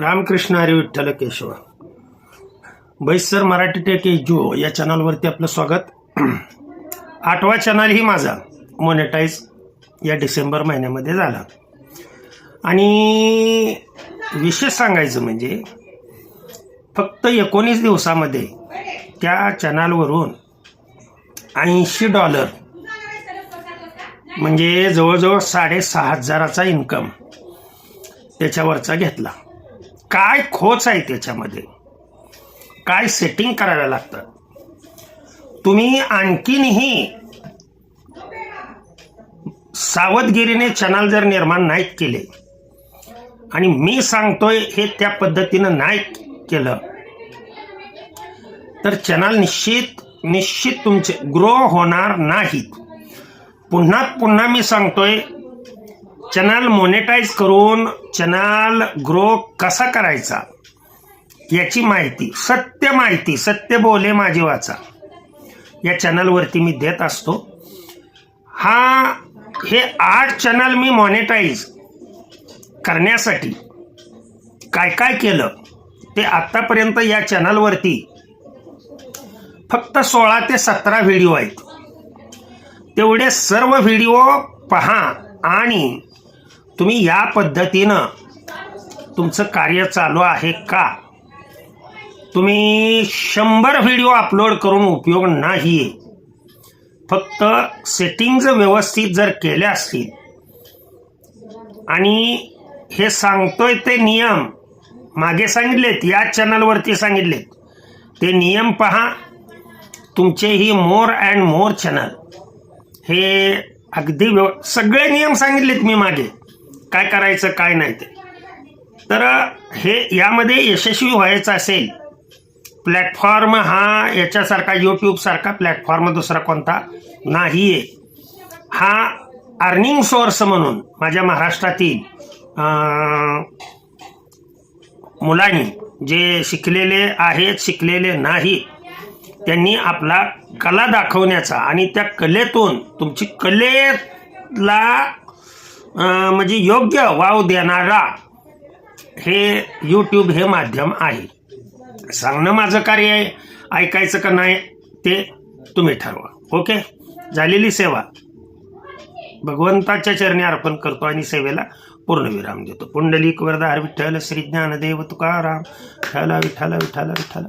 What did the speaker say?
रामकृष्ण हरी विठ्ठल केशव. बैसर मराठी टेक जो या चॅनलवरती आपलं स्वागत. आठवा चॅनल ही माझा. मोनेटाईज या डिसेंबर महिन्यामध्ये झाला. आणि विशेष सांगायचं म्हणजे फक्त एकोणीस दिवसामध्ये त्या चॅनलवरून ऐंशी डॉलर म्हणजे जवळजवळ साडेसहा हजाराचा इन्कम त्याच्यावरचा घेतला. काय खोच आहे त्याच्यामध्ये? काय सेटिंग कराव्या लागतं? तुम्ही आणखीनही सावधगिरीने चॅनल जर निर्माण नाहीत केले आणि मी सांगतोय हे त्या पद्धतीनं नाही केलं तर चॅनल निश्चित निश्चित तुमचे ग्रो होणार नाहीत. पुन्हा पुन्हा मी सांगतोय चॅनल मोनेटाईज करून चॅनल ग्रो कसा करायचा याची माहिती सत्य माहिती सत्य बोले माझी वाचा. या चॅनलवरती मी देत असतो. हा हे आठ चॅनल मी मॉनिटाईज करण्यासाठी काय काय केलं ते आत्तापर्यंत या चॅनलवरती फक्त सोळा ते सतरा व्हिडिओ आहेत. तेवढे सर्व व्हिडिओ पहा आणि तुम्ही या पद्धतीनं तुमचं कार्य चालू आहे का? तुम्ही शंभर व्हिडिओ अपलोड करून उपयोग नाही फक्त सेटिंग्ज व्यवस्थित जर केल्या असतील आणि हे सांगतोय ते नियम मागे सांगितलेत या चॅनलवरती सांगितलेत ते नियम पहा. तुमचे ही मोर अँड मोर चॅनल. हे अगदी व्यव सगळे नियम सांगितलेत मी मागे. काय करायचं काय नाही ते. तर हे यामध्ये यशस्वी व्हायचं असेल प्लॅटफॉर्म हा याच्यासारखा यूट्यूबसारखा प्लॅटफॉर्म दुसरा कोणता नाही आहे हा अर्निंग सोर्स म्हणून माझ्या महाराष्ट्रातील मुलांनी जे शिकलेले आहेत शिकलेले नाही त्यांनी आपला कला दाखवण्याचा आणि त्या कलेतून तुमची कलेला म्हणजे योग्य वाव देणारा हे यूट्यूब हे माध्यम आहे. सांगणं माझं कार्य आहे ऐकायचं का नाही ते तुम्ही ठरवा. ओके? झालेली सेवा. भगवंताच्या चरणी अर्पण करतो आणि सेवेला पूर्णविराम देतो. पुंडलिक वरदा हर विठ्ठल श्री ज्ञानदेव तुकाराम. विठ्ठला विठ्ठला विठ्ठला विठ्ठला.